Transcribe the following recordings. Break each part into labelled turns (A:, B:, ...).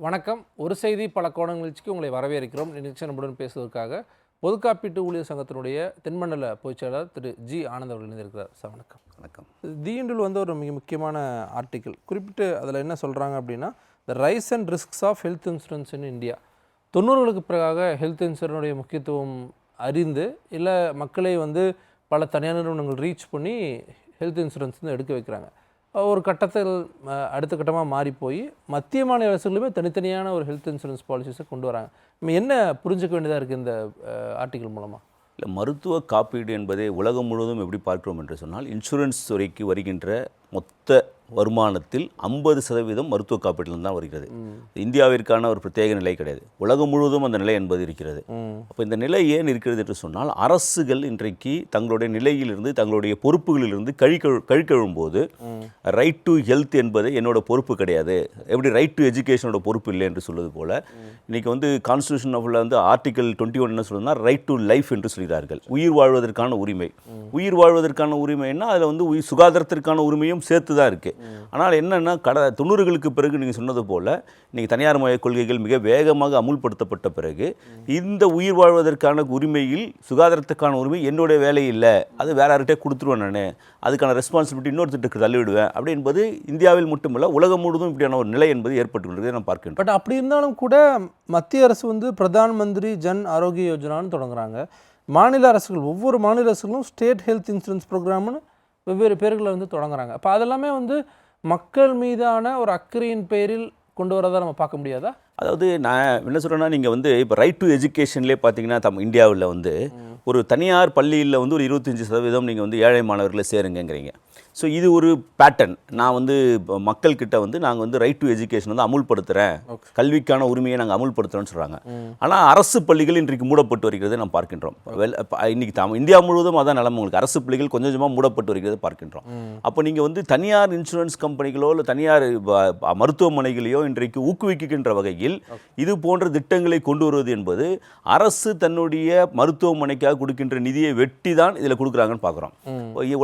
A: வணக்கம். ஒரு செய்தி பல கோண நிகழ்ச்சிக்கு உங்களை வரவேற்கிறோம். நிகழ்ச்சி நம்முடன் பேசுவதற்காக பொது காப்பீட்டு ஊழியர் சங்கத்தினுடைய தென்மண்டல பொதுச் செயலாளர் திரு ஜி ஆனந்த் அவர்கள் இணைந்திருக்கிறார். சார் வணக்கம்.
B: வணக்கம்.
A: தீண்டில் வந்து ஒரு மிக முக்கியமான ஆர்டிக்கிள். குறிப்பிட்டு அதில் என்ன சொல்கிறாங்க அப்படின்னா the rise and risks of health insurance in India தொண்ணூறுகளுக்கு பிறகாக ஹெல்த் இன்சூரனுடைய முக்கியத்துவம் அறிந்து இல்லை மக்களை வந்து பல தனியார் நிறுவனங்கள் ரீச் பண்ணி ஹெல்த் இன்சூரன்ஸ் வந்து எடுக்க வைக்கிறாங்க. ஒரு கட்டத்தில் அடுத்த கட்டமாக மாறி போய் மத்திய மாநில அரசுகளுமே தனித்தனியான ஒரு ஹெல்த் இன்சூரன்ஸ் பாலிசிஸை கொண்டு வராங்க. நம்ம என்ன புரிஞ்சுக்க வேண்டியதாக இருக்குது இந்த ஆர்டிக்கல் மூலமாக
B: இல்லை மருத்துவ காப்பீடு என்பதை உலகம் முழுவதும் எப்படி பார்க்கிறோம் என்று சொன்னால் இன்சூரன்ஸ் துறைக்கு வருகின்ற மொத்த வருமானத்தில் ஐம்பது சதவீதம் மருத்துவ காப்பீட்டில் தான் வருகிறது. இந்தியாவிற்கான ஒரு பிரத்யேக நிலை கிடையாது. உலகம் முழுவதும் அந்த நிலை என்பது இருக்கிறது. அப்போ இந்த நிலை ஏன் இருக்கிறது என்று சொன்னால் அரசுகள் இன்றைக்கு தங்களுடைய நிலையிலிருந்து தங்களுடைய பொறுப்புகளிலிருந்து கழிக்க கழிக்கழும் போது ரைட் டு ஹெல்த் என்பது என்னோட பொறுப்பு கிடையாது. எப்படி ரைட் டு எஜுகேஷனோட பொறுப்பு இல்லை என்று சொல்வது போல இன்னைக்கு வந்து கான்ஸ்டியூஷன் ஆஃப்ல வந்து ஆர்டிகல் டுவெண்ட்டி ஒன் என்ன சொல்லுதுன்னா ரைட் டு லைஃப் என்று சொல்கிறார்கள். உயிர் வாழ்வதற்கான உரிமை. உயிர் வாழ்வதற்கான உரிமைன்னா அதில் வந்து உயிர் சுகாதாரத்திற்கான உரிமையும் சேர்த்து தான் இருக்குது ஆனால் என்னென்னா கட தொண்ணூறுகளுக்கு பிறகு நீங்கள் சொன்னது போல் இன்றைக்கி தனியார் மய கொள்கைகள் மிக வேகமாக அமுல்படுத்தப்பட்ட பிறகு இந்த உயிர் வாழ்வதற்கான உரிமையில் சுகாதாரத்துக்கான உரிமை என்னுடைய வேலை இல்லை. அது வேற யார்கிட்டே கொடுத்துருவேன் நான். அதுக்கான ரெஸ்பான்சிபிலிட்டி இன்னொருத்தருக்கு தள்ளிவிடுவேன். அப்படி என்பது இந்தியாவில் மட்டுமல்ல உலகம் முழுவதும் இப்படியான ஒரு நிலை என்பது ஏற்பட்டு நான் நாம் பார்க்கின்றோம்.
A: பட் அப்படி இருந்தாலும் கூட மத்திய அரசு வந்து பிரதான் மந்திரி ஜன் ஆரோக்கிய யோஜனான்னு தொடங்குறாங்க. மாநில அரசுகள் ஒவ்வொரு மாநில அரசுகளும் ஸ்டேட் ஹெல்த் இன்சூரன்ஸ் ப்ரோக்ராம்னு வெவ்வேறு பேர்களை வந்து தொடங்குறாங்க. அப்போ அதெல்லாமே வந்து மக்கள் மீதான ஒரு அக்கறையின் பேரில் கொண்டு வரதா நம்ம பார்க்க முடியாதா?
B: அதாவது நான் என்ன சொல்கிறேன்னா நீங்கள் வந்து இப்போ ரைட் டு எஜுகேஷன்லேயே பார்த்தீங்கன்னா தம் இந்தியாவில் வந்து ஒரு தனியார் பள்ளியில் வந்து ஒரு இருபத்தஞ்சி சதவீதம் நீங்கள் வந்து ஏழை மாணவர்களை சேருங்கங்கிறீங்க. ஸோ இது ஒரு பேட்டர்ன் நான் வந்து மக்கள்கிட்ட வந்து நாங்கள் வந்து ரைட் டு எஜுகேஷன் வந்து அமுல்படுத்துகிறேன் கல்விக்கான உரிமையை நாங்கள் அமுல்படுத்துகிறோம்னு சொல்கிறாங்க ஆனால் அரசு பள்ளிகள் இன்றைக்கு மூடப்பட்டு வருகிறதை நாம் பார்க்கின்றோம். வெல் இப்ப இன்னைக்கு தாம் இந்தியா முழுவதும் அதான் நிலைமை. உங்களுக்கு அரசு பள்ளிகள் கொஞ்சம் கொஞ்சமாக மூடப்பட்டு வருகிறதை பார்க்கின்றோம். அப்போ நீங்கள் வந்து தனியார் இன்சூரன்ஸ் கம்பெனிகளோ இல்லை தனியார் மருத்துவமனைகளையோ இன்றைக்கு ஊக்குவிக்கின்ற வகையில் இது போன்ற திட்டங்களை கொண்டு வருவது என்பது அரசு தன்னுடைய மருத்துவமனைக்காக கொடுக்கின்ற நிதியை வெட்டி தான் இதில் கொடுக்குறாங்கன்னு பார்க்குறோம்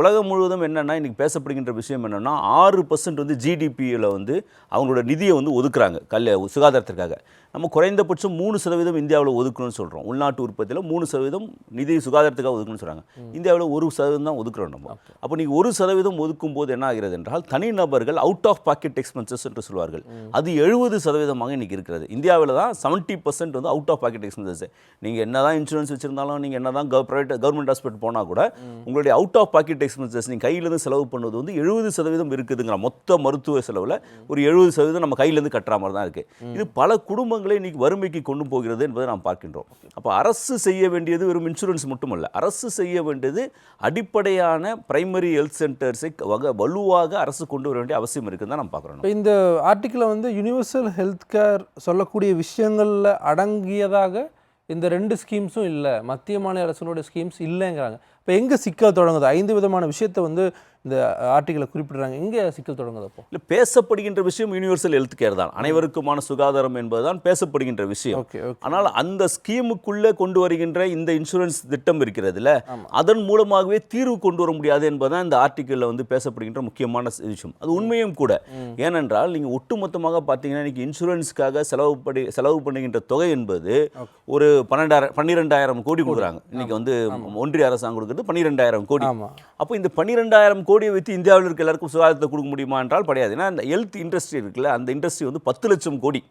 B: உலகம் முழுவதும் என்னென்னா இன்னைக்கு பேசப்படுகின்ற விஷயம் என்னென்னா ஆறு பர்சன்ட் வந்து ஜிடிபியில் வந்து அவங்களோட நிதியை வந்து ஒதுக்குறாங்க கல் சுகாதாரத்திற்காக. நம்ம குறைந்தபட்சம் மூணு சதவீதம் இந்தியாவில் ஒதுக்கணும்னு சொல்கிறோம் உள்நாட்டு உற்பத்தியில் மூணு சதவீதம் நிதி சுகாதாரத்துக்காக ஒதுக்கணும்னு சொல்கிறாங்க இந்தியாவில் ஒரு சதவீதம் தான் ஒதுக்குறோம் நம்ம. அப்போ. நீங்கள் ஒரு சதவீதம் ஒதுக்கும் போது என்ன ஆகிறது என்றால் தனிநபர்கள் அவுட் ஆஃப் பாக்கெட் எக்ஸ்பென்சஸ் என்று சொல்வார்கள். அது எழுபது சதவீதமாக இன்னைக்கு இருக்கிறது. இந்தியாவில் தான் செவன்ட்டி பர்சன்ட் வந்து அவுட் ஆஃப் பாக்கெட் எக்ஸ்பென்சஸ் நீங்கள் என்ன தான் இன்சூரன்ஸ் வச்சிருந்தாலும் நீங்கள் என்ன தான் ப்ரைவேட் கவர்மெண்ட் ஹாஸ்பிட்டல் போனால் கூட உங்களுடைய அவுட் ஆஃப் பாக்கெட் எக்ஸ்பென்சஸ் நீங்கள் கையிலேருந்து செலவு பண்ணுவது வந்து எழுபது சதவீதம் இருக்குதுங்கிற மொத்த மருத்துவ செலவில் ஒரு எழுபது சதவீதம் நம்ம கையிலேருந்து கட்டுற மாதிரி தான் இருக்குது இது பல குடும்பங்களை இன்னைக்கு வறுமைக்கு கொண்டு போகிறது என்பதை நாம் பார்க்கின்றோம். அப்போ அரசு செய்ய வேண்டியது வெறும் இன்சூரன்ஸ் மட்டுமல்ல. அரசு செய்ய வேண்டியது அடிப்படையான பிரைமரி ஹெல்த் சென்டர்ஸை வக வலுவாக அரசு கொண்டு வர வேண்டிய அவசியம் இருக்குதுன்னு தான் நம்ம பார்க்குறோம்.
A: இப்போ இந்த ஆர்டிக்கிளை வந்து யுனிவர்சல் ஹெல்த் கேர் சொல்லக்கூடிய விஷயங்களில் அடங்கியதாக இந்த ரெண்டு ஸ்கீம்ஸும் இல்லை. மத்திய மாநில அரசுடைய ஸ்கீம்ஸ் இல்லைங்கிறாங்க. இப்போ எங்கே சிக்கல் தொடங்குது? ஐந்து விதமான விஷயத்தை வந்து இந்த ஆர்டிக்கிளை குறிப்பிடுறாங்க. எங்கே சிக்கல் தொடங்குது அப்போ?
B: இல்லை பேசப்படுகின்ற விஷயம் யூனிவர்சல் ஹெல்த் கேர் தான். அனைவருக்குமான சுகாதாரம் என்பதுதான் பேசப்படுகின்ற விஷயம்.
A: ஓகே
B: ஆனால் அந்த ஸ்கீமுக்குள்ளே கொண்டு வருகின்ற இந்த இன்சூரன்ஸ் திட்டம் இருக்கிறதுல அதன் மூலமாகவே தீர்வு கொண்டு வர முடியாது என்பதுதான் இந்த ஆர்டிக்கிளில் வந்து பேசப்படுகின்ற முக்கியமான விஷயம். அது உண்மையும் கூட. ஏனென்றால் நீங்கள் ஒட்டுமொத்தமாக பார்த்தீங்கன்னா இன்னைக்கு இன்சூரன்ஸ்க்காக செலவு படி செலவு பண்ணுகின்ற தொகை என்பது ஒரு பன்னெண்டாயிரம் பன்னிரெண்டாயிரம் கோடி கொடுக்குறாங்க. இன்னைக்கு வந்து ஒன்றிய அரசாங்கம் கொடுக்குறது பன்னிரெண்டாயிரம் கோடி. அப்போ இந்த பன்னிரெண்டாயிரம் கோடியை வைத்து இந்தியாவில் இருக்க எல்லாருக்கும் சுகாதாரத்தை கொடுக்க முடியுமா என்றால் கிடையாது. ஏன்னா இந்த ஹெல்த் இண்டஸ்ட்ரி இருக்குல்ல அந்த இண்டஸ்ட்ரி வந்து பத்து லட்சம் கோடி.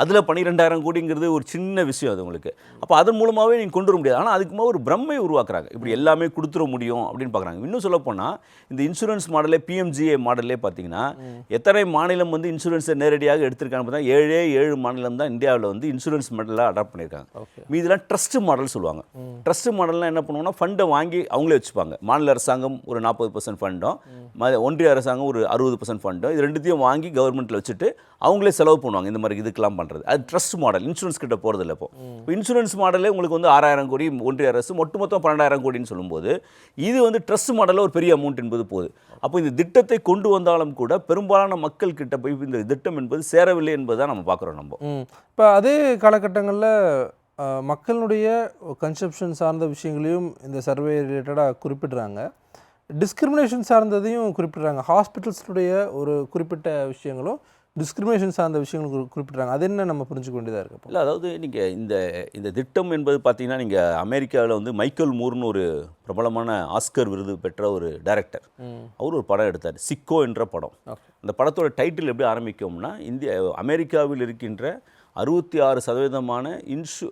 B: அதில் பன்னிரெண்டாயிரம் கோடிங்கிறது ஒரு சின்ன விஷயம் அது உங்களுக்கு. அப்போ அதன் மூலமாகவே நீங்கள் கொண்டு வர முடியாது. ஆனால் அதுக்கு மேலே ஒரு பிரம்மை உருவாக்குறாங்க. இப்படி எல்லாமே கொடுத்துட முடியும் அப்படின்னு பார்க்குறாங்க. இன்னும் சொல்ல போனால் இந்த இன்சூரன்ஸ் மாடலே பிஎம்ஜிஏ மாடலே பார்த்தீங்கன்னா எத்தனை மாநிலம் வந்து இன்சூரன்ஸை நேரடியாக எடுத்திருக்காங்க பார்த்தா ஏழே ஏழு மாநிலம் தான் இந்தியாவில் வந்து இன்சூரன்ஸ் மாடலாக அடாப்ட் பண்ணியிருக்காங்க. மீதெல்லாம் ட்ரஸ்ட் மாடல் சொல்லுவாங்க. ட்ரஸ்ட் மாடல்லாம் என்ன பண்ணுவோம்னா ஃபண்டை வாங்கி அவங்களே வச்சுப்பாங்க. மாநில அரசாங்கம் ஒரு நாற்பது பர்சன்ட் ஃபண்டும் ஒன்றிய அரசாங்கம் ஒரு அறுபது பர்சன்ட் ஃபண்டும் இது ரெண்டுத்தையும் வாங்கி கவர்மெண்ட்டில் வச்சுட்டு அவங்களே செலவு பண்ணுவாங்க. இந்த மாதிரி இதுக்கெல்லாம் பண்ணுறது அது ட்ரஸ்ட் மாடல் இன்சூரன்ஸ் கிட்ட போகிறது இல்லை இப்போ இன்சூரன்ஸ் மாடலே உங்களுக்கு வந்து ஆறாயிரம் கோடி ஒன்றிய அரசு ஒட்டு மொத்தம் பன்னெண்டாயிரம் கோடின்னு சொல்லும்போது இது வந்து ட்ரஸ்ட் மாடலில் ஒரு பெரிய அமௌண்ட் என்பது போகுது. அப்போ இந்த திட்டத்தை கொண்டு வந்தாலும் கூட பெரும்பாலான மக்கள் கிட்ட போய் இந்த திட்டம் என்பது சேரவில்லை என்பதை நம்ம பார்க்குறோம் நம்ம.
A: இப்போ அதே காலகட்டங்களில் மக்களுடைய கன்செப்ஷன் சார்ந்த விஷயங்களையும் இந்த சர்வே ரிலேட்டடாக குறிப்பிடுறாங்க. டிஸ்கிரிமினேஷன் சார்ந்ததையும் குறிப்பிடுறாங்க. ஹாஸ்பிட்டல்ஸுடைய ஒரு குறிப்பிட்ட விஷயங்களும் டிஸ்கிரிமினேஷன் சார்ந்த விஷயங்கள் குறி- குறிப்பிட்றாங்க. அது என்ன நம்ம புரிஞ்சுக்க வேண்டியதாக இருக்கு அப்போ
B: இல்லை அதாவது நீங்கள் இந்த இந்த திட்டம் என்பது பார்த்தீங்கன்னா நீங்கள் அமெரிக்காவில் வந்து மைக்கேல் மூர்னு ஒரு பிரபலமான ஆஸ்கர் விருது பெற்ற ஒரு டைரக்டர் அவர் ஒரு படம் எடுத்தார். சிக்கோ என்ற படம். அந்த படத்தோட டைட்டில் எப்படி ஆரம்பிக்கும்னா இந்திய அமெரிக்காவில் இருக்கின்ற அறுபத்தி ஆறு சதவீதமான இன்சு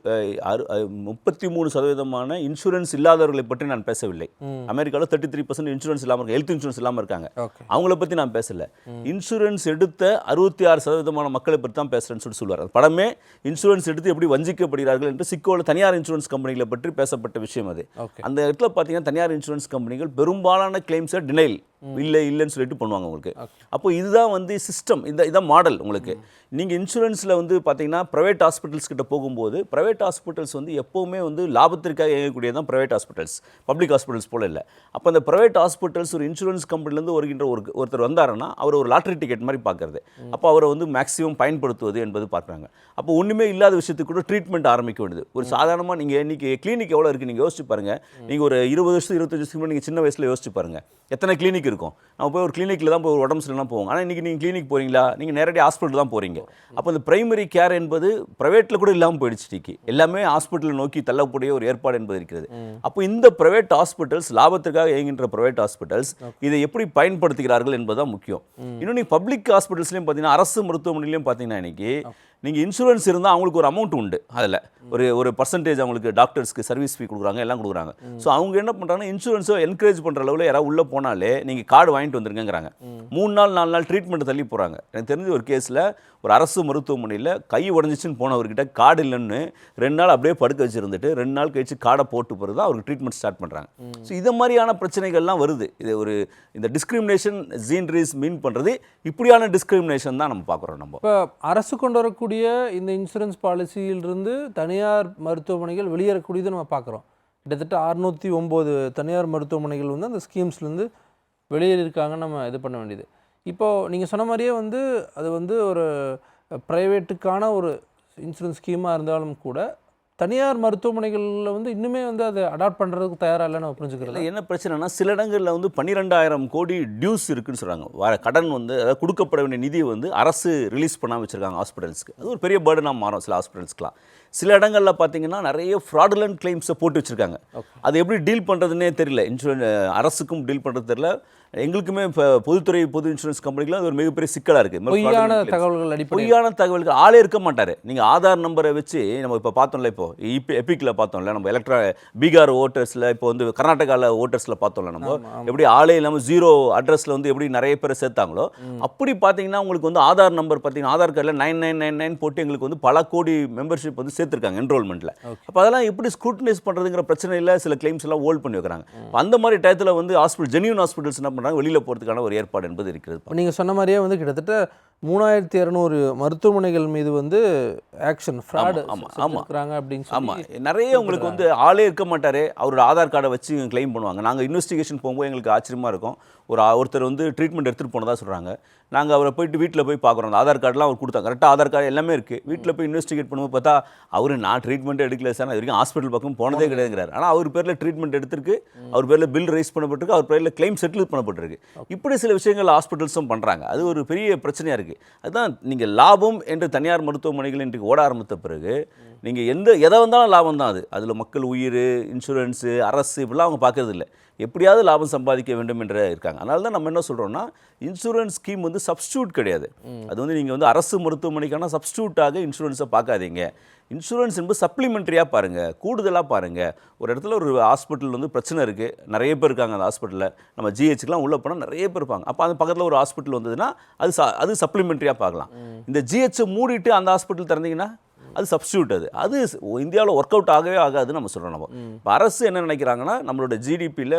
B: முப்பத்தி மூணு சதவீதமான இன்சூரன்ஸ் இல்லாதவர்களை பற்றி நான் பேசவில்லை. அமெரிக்காவில் தேர்ட்டி த்ரீ பர்சன்ட் இன்சூரன்ஸ் இல்லாமல் இருக்காங்க ஹெல்த் இன்சூரன்ஸ் இல்லாமல் இருக்காங்க. அவங்கள பற்றி நான் பேசல. இன்சூரன்ஸ் எடுத்த அறுபத்தி ஆறு சதவீதமான மக்களை பற்றி தான் பேசுகிறேன்னு சொல்லி சொல்லுவார். படமே இன்சூரன்ஸ் எடுத்து எப்படி வஞ்சிக்கப்படுகிறார்கள் என்று சிக்கோவில் தனியார் இன்சூரன்ஸ் கம்பெனிகளை பற்றி பேசப்பட்ட விஷயம் அது. அந்த இடத்துல பார்த்தீங்கன்னா தனியார் இன்சூரன்ஸ் கம்பெனிகள் பெரும்பாலான கிளைம்ஸை டினைல் இல்லை இல்லைன்னு சொல்லிட்டு பண்ணுவாங்க உங்களுக்கு. அப்போ இதுதான் வந்து சிஸ்டம் இந்த இதான் மாடல் உங்களுக்கு. நீங்கள் இன்சூரன்ஸில் வந்து பார்த்தீங்கன்னா ப்ரைவேட் ஹாஸ்பிட்டல்ஸ் கிட்ட போகும்போது ப்ரைவேட் ஹாஸ்பிட்டல்ஸ் வந்து எப்போவுமே வந்து லாபத்திற்காக இயங்கக்கூடியது தான் ப்ரைவேட் ஹாஸ்பிட்டல்ஸ் பப்ளிக் ஹாஸ்பிட்டல்ஸ் போல இல்லை. அப்போ அந்த ப்ரைவேட் ஹாஸ்பிட்டல்ஸ் ஒரு இன்சூரன்ஸ் கம்பெனிலேருந்து வருகின்ற ஒரு ஒருத்தர் வந்தாருன்னா அவர் ஒரு லாட்ரி டிக்கெட் மாதிரி பார்க்கறது. அப்போ அவரை வந்து மேக்ஸிமம் பயன்படுத்துவது என்பது பார்க்குறாங்க. அப்போ ஒன்றுமே இல்லாத விஷயத்துக்கு கூட ட்ரீட்மெண்ட் ஆரம்பிக்க வேண்டியது. ஒரு சாதாரணமாக நீங்கள் இன்னைக்கு கிளினிக் எவ்வளோ இருக்குது நீங்கள் யோசிச்சு பாருங்க. நீங்கள் ஒரு இருபது வருஷம் இருபத்தஞ்சு வருஷத்துக்கு நீங்கள் சின்ன வயசில் யோசிச்சு பாருங்க. எத்தனை கிளினிக் இருக்கும்? நம்ம போய் ஒரு கிளினிக்கில் தான் போய் ஒரு உடம்பு சரியில்லாம் போவோம். ஆனால் இன்றைக்கி நீங்கள் கிளினிக் போகிறீங்களா நீங்கள் நேரடி ஹாஸ்பிட்டல் தான் போகிறீங்க அப்போ இந்த பிரைமரி கேர் என்பது ப்ரைவேட்டில் கூட இல்லாமல் போயிடுச்சு இன்னைக்கு எல்லாமே ஹாஸ்பிட்டலை நோக்கி தள்ளக்கூடிய ஒரு ஏற்பாடு என்பது இருக்கிறது. அப்போ இந்த பிரைவேட் ஹாஸ்பிட்டல்ஸ் லாபத்திற்காக இயங்குகின்ற பிரைவேட் ஹாஸ்பிட்டல்ஸ் இதை எப்படி பயன்படுத்துகிறார்கள் என்பதுதான் முக்கியம். நீங்கள் பப்ளிக் ஹாஸ்பிட்டல்ஸ்லையும் பார்த்தீங்கன்னா அரசு மருத்துவமனையிலையும் பார்த்தீங்கன்னா இன்னைக்கு நீங்கள் இன்சூரன்ஸ் இருந்தால் அவங்களுக்கு ஒரு அமௌண்ட் உண்டு அதில். ஒரு ஒரு பர்சன்டேஜ் அவங்களுக்கு டாக்டர்ஸ்க்கு சர்வீஸ் ஃபீ கொடுக்குறாங்க எல்லாம் கொடுக்குறாங்க. ஸோ அவங்க என்ன பண்ணுறாங்கன்னா இன்சூரன்ஸை என்கரேஜ் பண்ணுற அளவில் யாராவது உள்ளே போனாலே நீங்கள் கார்டு வாங்கிட்டு வந்துருங்கங்கிறாங்க. மூணு நாள் நாலு நாள் ட்ரீட்மெண்ட் தள்ளி போகிறாங்க எனக்கு தெரிஞ்ச ஒரு கேஸில் ஒரு அரசு மருத்துவமனையில் கை உடஞ்சிச்சின்னு போனவர்கிட்ட கார்டு இல்லைன்னு ரெண்டு நாள் அப்படியே படுக்க வச்சுருந்துட்டு ரெண்டு நாள் கழிச்சு கார்டை போட்டு பிறகு தான் அவருக்கு ட்ரீட்மெண்ட் ஸ்டார்ட் பண்ணுறாங்க ஸோ இது மாதிரியான பிரச்சனைகள்லாம் வருது. இது ஒரு இந்த டிஸ்கிரிமினேஷன் ஜீன்ரீஸ் மீன் பண்ணுறது இப்படியான டிஸ்கிரிமினேஷன் தான் நம்ம பார்க்குறோம் நம்ம.
A: இப்போ அரசு கொண்டு வரக்கூடிய இந்த இன்சூரன்ஸ் பாலிசியிலிருந்து தனியார் மருத்துவமனைகள் வெளியேறக்கூடியதை நம்ம பார்க்குறோம். கிட்டத்தட்ட அறுநூற்றி ஒம்பது தனியார் மருத்துவமனைகள் வந்து அந்த ஸ்கீம்ஸ்லேருந்து வெளியேறியிருக்காங்க நம்ம இது பண்ண வேண்டியது. இப்போது நீங்கள் சொன்ன மாதிரியே வந்து அது வந்து ஒரு ப்ரைவேட்டுக்கான ஒரு இன்சூரன்ஸ் ஸ்கீமாக இருந்தாலும் கூட தனியார் மருத்துவமனைகளில் வந்து இன்னுமே வந்து அதை அடாப்ட் பண்ணுறதுக்கு தயாராக இல்லைன்னு நம்ம புரிஞ்சுக்கிறது
B: என்ன பிரச்சனைனா சில இடங்களில் வந்து பன்னிரெண்டாயிரம் கோடி டியூஸ் இருக்குன்னு சொல்கிறாங்க வர கடன் வந்து அதாவது கொடுக்கப்பட வேண்டிய நிதியை வந்து அரசு ரிலீஸ் பண்ணாமல் வச்சுருக்காங்க ஹாஸ்பிட்டல்ஸ்க்கு அது ஒரு பெரிய பேர்டனாக மாறும் சில ஹாஸ்பிட்டல்ஸ்க்குலாம் சில இடங்களில் பார்த்தீங்கன்னா நிறைய ஃப்ராடுலண்ட் கிளைம்ஸை போட்டு வச்சுருக்காங்க. அது எப்படி டீல் பண்ணுறதுனே தெரியல. இன்சூரன்ஸ் அரசுக்கும் டீல் பண்ணுறது தெரியல. எங்களுக்குமே இப்போ பொதுத்துறை பொது இன்சூரன்ஸ் கம்பெனிக்குலாம் அது ஒரு மிகப்பெரிய சிக்கலாக இருக்குது
A: பொய்யான தகவல்கள் அடிப்படை
B: பொய்யான தகவலுக்கு ஆளே இருக்க மாட்டார். நீங்கள் ஆதார் நம்பரை வச்சு நம்ம இப்போ பார்த்தோம்ல இப்போ இப்போ எப்பிக்கில் பார்த்தோம்ல நம்ம எலக்ட்ரா பீகார் ஓட்டர்ஸில் இப்போ வந்து கர்நாடகாவில் ஓட்டர்ஸில் பார்த்தோம்ல நம்ம எப்படி ஆளே இல்லாமல் ஜீரோ அட்ரஸில் வந்து எப்படி நிறைய பேர் சேர்த்தாங்களோ அப்படி பார்த்தீங்கன்னா உங்களுக்கு வந்து ஆதார் நம்பர் பார்த்தீங்கன்னா ஆதார் கார்டில் நைன் நைன் நைன் நைன் போட்டு எங்களுக்கு வந்து பல கோடி மெம்பர்ஷிப் வந்து சேர்த்துருக்காங்க என்ரோல்மெண்ட்டில் அப்போ அதெல்லாம் எப்படி ஸ்க்ரூட்டனைஸ் பண்ணுறதுங்கிற பிரச்சனையில் சில கிளைம்ஸ் எல்லாம் ஹோல்ட் பண்ணி வைக்கிறாங்க. அந்த மாதிரி டயத்தில் வந்து ஹாஸ்பிட்டல் ஜெனியூன் ஹாஸ்பிட்டல்ஸ் என்ன பண்ணுறாங்க வெளியில் போகிறதுக்கான ஒரு ஏற்பாடு என்பது இருக்கிறது.
A: நீங்கள் சொன்ன மாதிரியே வந்து கிட்டத்தட்ட மூணாயிரத்தி இரநூறு மருத்துவமனைகள் மீது வந்து ஆக்ஷன் ஃப்ராடு
B: ஆமா, ஆமா.
A: இருக்கிறாங்க அப்படின்னு
B: ஆமாம் நிறைய உங்களுக்கு வந்து ஆளே இருக்க மாட்டார். அவரோட ஆதார் கார்டை வச்சு க்ளைம் பண்ணுவாங்க. நாங்கள் இன்வெஸ்டிகேஷன் போகும்போது எங்களுக்கு ஆச்சரியமாக இருக்கும். ஒரு ஒருத்தர் வந்து ட்ரீட்மெண்ட் எடுத்துகிட்டு போனதா சொல்கிறாங்க நாங்கள் அவரை போயிட்டு வீட்டில் போய் பார்க்குறோம். அந்த ஆதார் கார்டெலாம் அவர் கொடுத்தாங்க கரெக்டாக ஆதார் கார்டு எல்லாமே இருக்குது வீட்டில் போய் இன்வெஸ்டிகேட் பண்ணும்போது பார்த்தா அவர் நான் ட்ரீட்மெண்ட்டே எடுக்கல சார். இது வரைக்கும் ஹாஸ்பிட்டல் பக்கம் போனதே கிடையாதுங்கிறார். ஆனால் அவர் பேரில் ட்ரீட்மெண்ட் எடுத்திருக்கு. அவர் பேரில் பில் ரைஸ் பண்ணப்பட்டிருக்கு. அவர் பேரில் க்ளைம் செட்டில் பண்ணப்பட்டிருக்கு. இப்படி சில விஷயங்கள் ஹாஸ்பிட்டல்ஸும் பண்ணுறாங்க அது ஒரு பெரிய பிரச்சனையாக இருக்குது அதுதான் நீங்கள் லாபம் என்று தனியார் மருத்துவமனைகள் இன்றைக்கு ஓட ஆரம்பித்த பிறகு நீங்கள் எந்த எதை வந்தாலும் லாபம் தான் அது. அதில் மக்கள் உயிர் இன்சூரன்ஸு அரசு இப்படிலாம் அவங்க பார்க்கறது இல்லை எப்படியாவது லாபம் சம்பாதிக்க வேண்டும் என்ற இருக்காங்க. அதனால தான் நம்ம என்ன சொல்கிறோம்னா இன்சூரன்ஸ் ஸ்கீம் வந்து சப்ஸ்டியூட் கிடையாது. அது வந்து நீங்கள் வந்து அரசு மருத்துவமனைக்கான சப்ஸ்டியூட்டாக இன்சூரன்ஸை பார்க்காதீங்க. இன்சூரன்ஸ் என்பது சப்ளிமெண்ட்ரியாக பாருங்கள் கூடுதலாக பாருங்கள் ஒரு இடத்துல ஒரு ஹாஸ்பிட்டல் வந்து பிரச்சனை இருக்குது நிறைய பேர் இருக்காங்க அந்த ஹாஸ்பிட்டலில் நம்ம ஜிஹெச்சுக்குலாம் உள்ளே போனால் நிறைய பேர் இருப்பாங்க. அப்போ அந்த பக்கத்தில் ஒரு ஹாஸ்பிட்டல் வந்ததுன்னா அது அது சப்ளிமெண்ட்ரியாக பார்க்கலாம். இந்த ஜிஹெச்சை மூடிட்டு அந்த ஹாஸ்பிட்டல் திறந்தீங்கன்னா அது சப்ஸ்டியூட் அது. அது இந்தியாவில் ஒர்க் அவுட் ஆகவே ஆகாதுன்னு நம்ம சொல்கிறோம் நம்ம. இப்போ அரசு என்ன நினைக்கிறாங்கன்னா நம்மளோட ஜிடிபியில்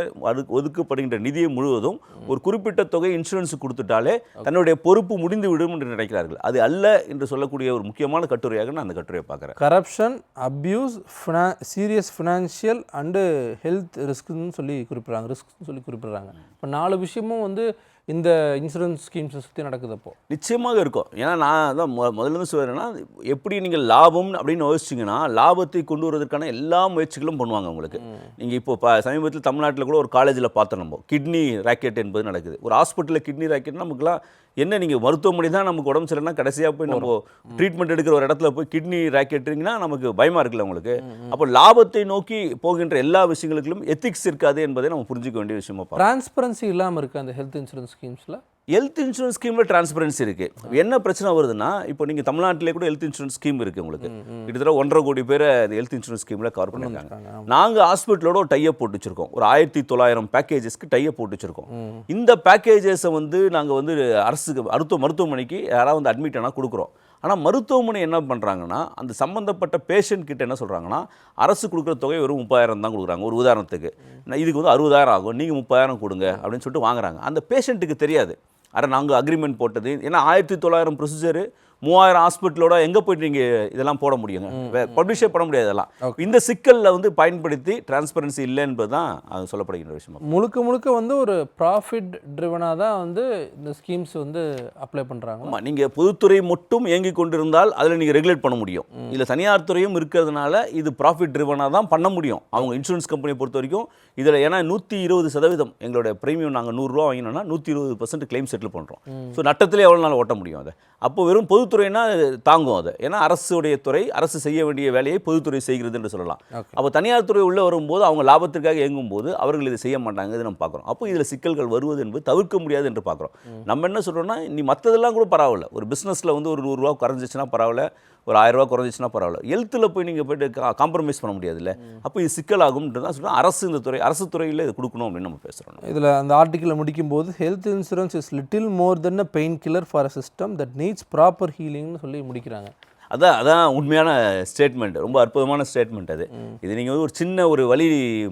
B: ஒதுக்கப்படுகின்ற நிதியை முழுவதும் ஒரு குறிப்பிட்ட தொகை இன்சூரன்ஸ் கொடுத்துட்டாலே தன்னுடைய பொறுப்பு முடிந்து விடும் என்று நினைக்கிறார்கள். அது அல்ல என்று சொல்லக்கூடிய ஒரு முக்கியமான கட்டுரையாக நான் அந்த கட்டுரையை பார்க்குறேன்.
A: Corruption abuse fina serious financial and health ரிஸ்க்குன்னு சொல்லி குறிப்பிட்றாங்க. ரிஸ்க்னு சொல்லி குறிப்பிட்றாங்க. இப்போ நாலு விஷயமும் வந்து இந்த இன்சூரன்ஸ் ஸ்கீம்ஸை சுற்றி நடக்குது அப்போ
B: நிச்சயமாக இருக்கும். ஏன்னா நான் தான் முதல்ல சொல்கிறேன்னா எப்படி நீங்கள் லாபம் அப்படின்னு யோசிச்சிங்கன்னா லாபத்தை கொண்டு வருவதற்கான எல்லா முயற்சிகளும் பண்ணுவாங்க உங்களுக்கு. நீங்கள் இப்போ ப சமீபத்தில் தமிழ்நாட்டில் கூட ஒரு காலேஜில் பார்த்தோம் நம்ம. கிட்னி ராக்கெட் என்பது நடக்குது. ஒரு ஹாஸ்பிட்டலில் கிட்னி ராக்கெட் நமக்குலாம் என்ன நீங்கள் மருத்துவமனை தான் நமக்கு உடம்பு சரியில்லைனா கடைசியாக போய் நம்ம ட்ரீட்மெண்ட் எடுக்கிற ஒரு இடத்துல போய் கிட்னி ராக்கெட்டுங்கன்னா நமக்கு பயமாக இருக்குல்ல உங்களுக்கு? அப்போ லாபத்தை நோக்கி போகின்ற எல்லா விஷயங்களுக்கும் எத்திக்ஸ் இருக்காது என்பதை நம்ம புரிஞ்சுக்க வேண்டிய விஷயமா பார்க்கணும்
A: டிரான்ஸ்பரன்சி இல்லாமல் இருக்குது அந்த ஹெல்த் இன்சூரன்ஸ் ஸ்கீம்ஸில்
B: ஹெல்த் இன்சூரன்ஸ் ஸ்கீமில் டிரான்ஸ்பரன்சி இருக்குது என்ன பிரச்சனை வருதுன்னா இப்போ நீங்கள் தமிழ்நாட்டிலே கூட ஹெல்த் இன்சூரன்ஸ் ஸ்கீம் இருக்குது உங்களுக்கு. கிட்டத்தட்ட ஒன்றரை கோடி பேரை ஹெல்த் இன்சூரன்ஸ் ஸ்கீமில் கவர் பண்ணியிருக்காங்க. நாங்கள் ஹாஸ்பிட்டலோட டைப் போட்டு வச்சிருக்கோம். ஒரு ஆயிரத்தி தொள்ளாயிரம் பேக்கேஜஸ்க்கு டைப் போட்டு வச்சிருக்கோம். இந்த பேக்கேஜஸை வந்து நாங்கள் வந்து அரசுக்கு மருத்துவ மருத்துவமனைக்கு யாராவது வந்து அட்மிட் ஆனால் கொடுக்குறோம். ஆனால் மருத்துவமனை என்ன பண்ணுறாங்கன்னா அந்த சம்மந்தப்பட்ட பேஷண்ட் கிட்ட என்ன சொல்கிறாங்கன்னா அரசு கொடுக்குற தொகை வெறும் முப்பதாயிரம் தான் கொடுக்குறாங்க ஒரு உதாரணத்துக்கு. இதுக்கு வந்து அறுபதாயிரம் ஆகும் நீங்கள் முப்பதாயிரம் கொடுங்க அப்படின்னு சொல்லிட்டு வாங்குறாங்க. அந்த பேஷண்ட்டுக்கு தெரியாது. அரை நாங்கள் அக்ரிமெண்ட் போட்டது. ஏன்னா ஆயிரத்தி தொள்ளாயிரம் ப்ரொசீஜரு மூவாயிரம் ஹாஸ்பிட்டலோட எங்கே போயிட்டு நீங்கள் இதெல்லாம் போட முடியுங்க? பப்ளிஷே பண்ண முடியாது இதெல்லாம். இந்த சிக்கலில் வந்து பயன்படுத்தி டிரான்ஸ்பரன்சி இல்லை என்பது தான் அது சொல்லப்படுகின்ற விஷயம்?
A: முழுக்க முழுக்க வந்து ஒரு ப்ராஃபிட் ட்ரிவனாக தான் வந்து இந்த ஸ்கீம்ஸ் வந்து அப்ளை பண்ணுறாங்க
B: ஆமாம் நீங்கள் பொதுத்துறை மட்டும் இயங்கி கொண்டிருந்தால் அதில் நீங்கள் ரெகுலேட் பண்ண முடியும். இதில் தனியார் துறையும் இருக்கிறதுனால இது ப்ராஃபிட் ட்ரிவனாக தான் பண்ண முடியும். அவங்க இன்சூரன்ஸ் கம்பெனியை பொறுத்த வரைக்கும் இதில் ஏன்னா நூற்றி இருபது சதவீதம் எங்களோட ப்ரீமியம் நாங்கள் நூறுரூவா வாங்கினோம்னா நூற்றி இருபது பர்சன்ட் கிளைம் செட்டில் பண்ணுறோம் ஸோ நட்டத்திலே எவ்வளோ நாள் ஓட்ட முடியும் அதை? அப்போ வெறும் பொதுத்துறைனா தாங்கும் அதை. ஏன்னா அரசுடைய துறை அரசு செய்ய வேண்டிய வேலையை பொதுத்துறை செய்கிறது என்று சொல்லலாம். அப்போ தனியார் துறை உள்ளே வரும்போது அவங்க லாபத்திற்காக இயங்கும் போது அவர்கள் இதை செய்ய மாட்டாங்க இது நம்ம பார்க்குறோம். அப்போ இதில் சிக்கல்கள் வருவது என்பது தவிர்க்க முடியாது என்று பார்க்குறோம். நம்ம என்ன சொல்கிறோம்னா நீ மற்றதெல்லாம் கூட பரவாயில்ல. ஒரு பிஸ்னஸில் வந்து ஒரு நூறுரூவா குறைஞ்சிச்சுன்னா பரவாயில்ல ஒரு ஆயிரம் ரூபாய் குறைஞ்சிச்சுன்னா பரவாயில்ல. ஹெல்த்தில் போய் நீங்கள் போயிட்டு காம்ப்ரமைஸ் பண்ண முடியாதுல்ல. அப்போ இது சிக்கலாகும்ன்றது தான் சொல்கிறோம் அரசு இந்த துறை அரசு துறையில் இது கொடுக்கணும் அப்படின்னு நம்ம பேசுகிறோம்
A: இதில் அந்த ஆர்டிக்கிளை முடிக்கும்போது health insurance is little more than a pain killer for a system that needs proper ஹீலிங்னு சொல்லி முடிக்கிறாங்க.
B: அதான் அதான் உண்மையான ஸ்டேட்மெண்ட் ரொம்ப அற்புதமான ஸ்டேட்மெண்ட் அது. இது நீங்கள் வந்து ஒரு சின்ன ஒரு வலி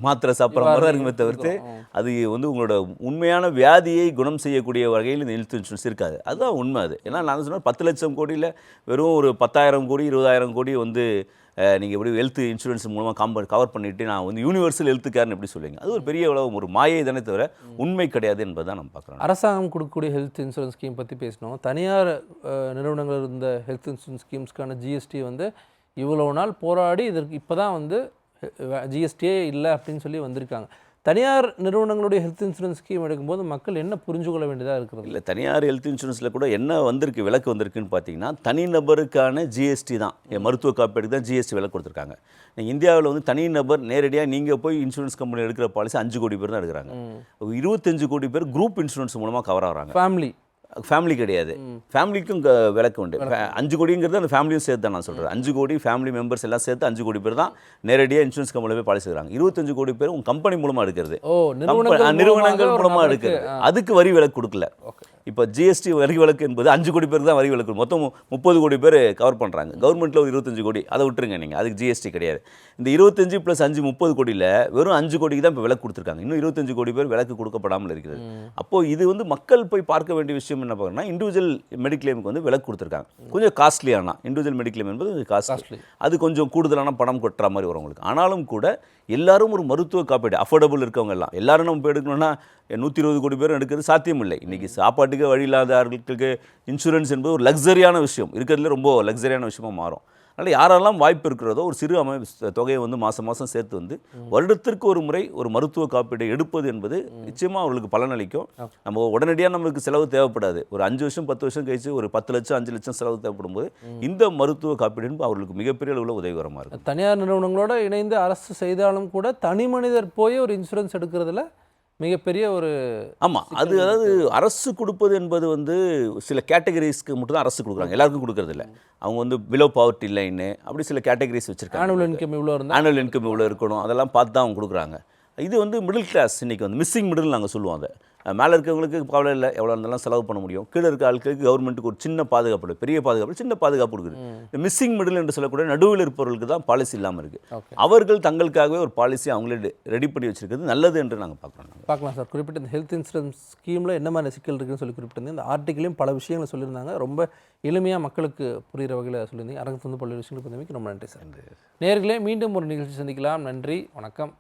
B: மாத்திரை சாப்பிட்ற மாதிரி தான் இருக்குமே தவிர்த்து அது வந்து உங்களோட உண்மையான வியாதியை குணம் செய்யக்கூடிய வகையில் இந்த ஹெல்த் இன்சூரன்ஸ் இருக்காது. அதுதான் உண்மை அது. ஏன்னா நான் சொன்னால் பத்து லட்சம் கோடியில் வெறும் ஒரு பத்தாயிரம் கோடி இருபதாயிரம் கோடி வந்து நீங்கள் எப்படி ஹெல்த் இன்சூரன்ஸ் மூலமாக காம்பர் கவர் பண்ணிட்டு நான் வந்து யூனிவர்சல் ஹெல்த் கேர்னு எப்படி சொல்லுவீங்க? அது ஒரு பெரிய அளவு ஒரு மாயை தானே தவிர உண்மை கிடையாது என்பதை தான் நம்ம பார்க்குறோம்.
A: அரசாங்கம் கொடுக்கக்கூடிய ஹெல்த் இன்சூரன்ஸ் ஸ்கீம் பற்றி பேசினோம். தனியார் நிறுவனங்கள் இருந்த ஹெல்த் இன்சூரன்ஸ் ஸ்கீம்ஸ்க்கான ஜிஎஸ்டி வந்து இவ்வளோ நாள் போராடி இதற்கு இப்போ தான் வந்து ஜிஎஸ்டியே இல்லை அப்படின்னு சொல்லி வந்திருக்காங்க. தனியார் நிறுவனங்களுடைய ஹெல்த் இன்சூரன்ஸ் ஸ்கீம் எடுக்கும்போது மக்கள் என்ன புரிஞ்சு கொள்ள வேண்டியதாக இருக்கிறது?
B: இல்லை தனியார் ஹெல்த் இன்சூரன்ஸில் கூட என்ன வந்திருக்கு விலக்கு வந்திருக்குன்னு பார்த்தீங்கன்னா தனிநபருக்கான ஜிஎஸ்டி தான். என் மருத்துவ காப்பீடுக்கு தான் ஜிஎஸ்டி விலக்கு கொடுத்துருக்காங்க. நீங்கள் இந்தியாவில் வந்து தனிநபர் நேரடியாக நீங்கள் போய் இன்சூரன்ஸ் கம்பெனி எடுக்கிற பாலிசி அஞ்சு கோடி பேர் தான் எடுக்கிறாங்க. இருபத்தஞ்சு கோடி பேர் குரூப் இன்சூரன்ஸ் மூலமாக கவர் ஆகிறாங்க.
A: ஃபேமிலி
B: ஃபேமிலி கிடையாது. ஃபேமிலிக்கும் க- விலக்கு உண்டு. அஞ்சு கோடிங்கிறது அந்த ஃபேமிலியும் சேர்த்து தான் நான் சொல்கிறேன் அஞ்சு கோடி ஃபேமிலி மெம்பர்ஸ் எல்லாம் சேர்த்து அஞ்சு கோடி பேர் தான் நேரடியாக இன்சூரன்ஸ் கம்பெனியில் போய் பாலிசி எடுக்கிறாங்க இருபத்தஞ்சு கோடி பேர் உங்கள் கம்பெனி மூலமாக எடுக்கிறது.
A: நிறுவனங்கள் மூலமாக
B: எடுக்கிறது. அதுக்கு வரி விலக்கு கொடுக்கல. இப்போ ஜிஎஸ்டி வரி விலக்கு என்பது அஞ்சு கோடி பேருக்கு தான் வரி விலக்கு. மொத்தம் முப்பது கோடி பேர் கவர் பண்ணுறாங்க கவர்மெண்ட்டில் ஒரு இருபத்தஞ்சு கோடி. அதை விட்டுருங்க நீங்கள் அதுக்கு ஜிஎஸ்டி கிடையாது. இந்த இருபத்தஞ்சு ப்ளஸ் அஞ்சு முப்பது கோடியில் வெறும் அஞ்சு கோடிக்கு தான் இப்போ விலக்கு கொடுத்துருக்காங்க. இன்னும் இருபத்தஞ்சு கோடி பேர் விலக்கு கொடுக்கப்படாமல் இருக்கிறது அப்போது இது வந்து மக்கள் போய் பார்க்க வேண்டிய விஷயம் என்ன பார்க்கணும்னா இண்டிவிஜுவல் மெடிக்ளைமுக்கு வந்து விலக்கு கொடுத்துருக்காங்க. கொஞ்சம் காஸ்ட்லியான இண்டிவிஜுவல் மெடிக்ளைம் என்பது காஸ்ட்லி
A: Costly.
B: அது கொஞ்சம் கூடுதலான பணம் கொட்டுற மாதிரி வரும் உங்களுக்கு. ஆனாலும் கூட எல்லாரும் ஒரு மருத்துவ காப்பீடு அஃபோர்டபுள் இருக்கவங்க எல்லாம். எல்லாரும் நம்ம இப்போ எடுக்கணும்னா நூற்றி இருபது கோடி பேர் எடுக்கிறது சாத்தியம் இல்லை இன்றைக்கி சாப்பாட்டுக்கு வழி இல்லாதவர்களுக்கு இன்சூரன்ஸ் என்பது ஒரு லக்ஸரியான விஷயம். இருக்கிறதுல ரொம்ப லக்ஸரியான விஷயமா மாறும். அதனால் யாரெல்லாம் வாய்ப்பு இருக்கிறதோ ஒரு சிறு அமை தொகையை வந்து மாதம் மாதம் சேர்த்து வந்து வருடத்திற்கு ஒரு முறை ஒரு மருத்துவ காப்பீடை எடுப்பது என்பது நிச்சயமாக அவர்களுக்கு பலனளிக்கும். நம்ம உடனடியாக நமக்கு செலவு தேவைப்படாது. ஒரு அஞ்சு வருஷம் பத்து வருஷம் கழிச்சு ஒரு பத்து லட்சம் அஞ்சு லட்சம் செலவு தேவைப்படும் போது இந்த மருத்துவ காப்பீடு என்பது அவர்களுக்கு மிகப்பெரிய அளவில் உதவிகரமாக இருக்கும்.
A: தனியார் நிறுவனங்களோட இணைந்து அரசு செய்தாலும் கூட தனி மனிதர் போய் ஒரு இன்சூரன்ஸ் எடுக்கிறதுல மிகப்பெரிய ஒரு
B: ஆமாம் அது அதாவது அரசு கொடுப்பது என்பது வந்து சில கேட்டகரிஸ்க்கு மட்டும் தான் அரசு கொடுக்குறாங்க. எல்லாருக்கும் கொடுக்கறது இல்ல அவங்க வந்து பிலோ பவர்ட்டி லைனு அப்படி சில கேட்டகரிஸ் வச்சுருக்காங்க.
A: ஆனுவல் இன்கம் இவ்வளோ இருந்தால்
B: ஆனுவல் இன்கம் இவ்வளோ இருக்கணும் அதெல்லாம் பார்த்து தான் அவங்க கொடுக்குறாங்க. இது வந்து மிடில் கிளாஸ் இன்னைக்கு வந்து மிஸ்ஸிங் மிடில் நாங்கள் சொல்லுவோம் அதை மேலே இருக்கவங்களுக்கு கவலை இல்லை எவ்வளோ இருந்தாலும் செலவு பண்ண முடியும். கீழே இருக்க ஆட்களுக்கு கவர்மெண்ட்டுக்கு ஒரு சின்ன பாதுகாப்பு. பெரிய பாதுகாப்பு சின்ன பாதுகாப்பு கொடுக்குது. இந்த மிஸ்ஸிங் மிடில் என்று சொல்லக்கூடிய நடுவில் இருப்பவர்களுக்கு தான் பாலிசி இல்லாமல் இருக்குது அவர்கள் தங்களுக்காகவே ஒரு பாலிசி அவங்களே ரெடி பண்ணி வச்சிருக்கிறது நல்லது என்று நாங்கள் பார்க்குறோம்
A: பார்க்கலாம் சார். குறிப்பிட்ட இந்த ஹெல்த் இன்சூரன்ஸ் ஸ்கீமில் என்ன மாதிரி சிக்கல் இருக்குன்னு சொல்லி குறிப்பிட்டிருந்தீங்க இந்த ஆர்டிக்கிலையும் பல விஷயங்களை சொல்லியிருந்தாங்க. ரொம்ப எளிமையாக மக்களுக்கு புரிகிற வகையில் சொல்லியிருந்தீங்க. அரங்கத்து வந்து பல்வேறு விஷயங்கள் ரொம்ப நன்றி சார். நேர்களே மீண்டும் ஒரு நிகழ்ச்சி சந்திக்கலாம். நன்றி. வணக்கம்.